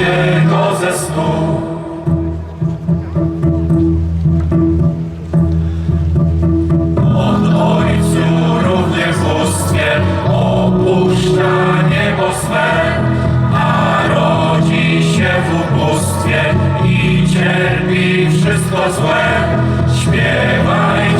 budźcie go ze snu. On Ojcu równie w bóstwie opuszcza niebo swe, a rodzi się w ubóstwie i cierpi wszystko złe. Śpiewajcie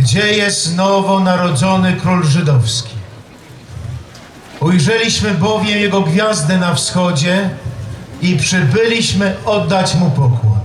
gdzie jest nowonarodzony król żydowski? Ujrzeliśmy bowiem jego gwiazdę na wschodzie i przybyliśmy oddać mu pokłon.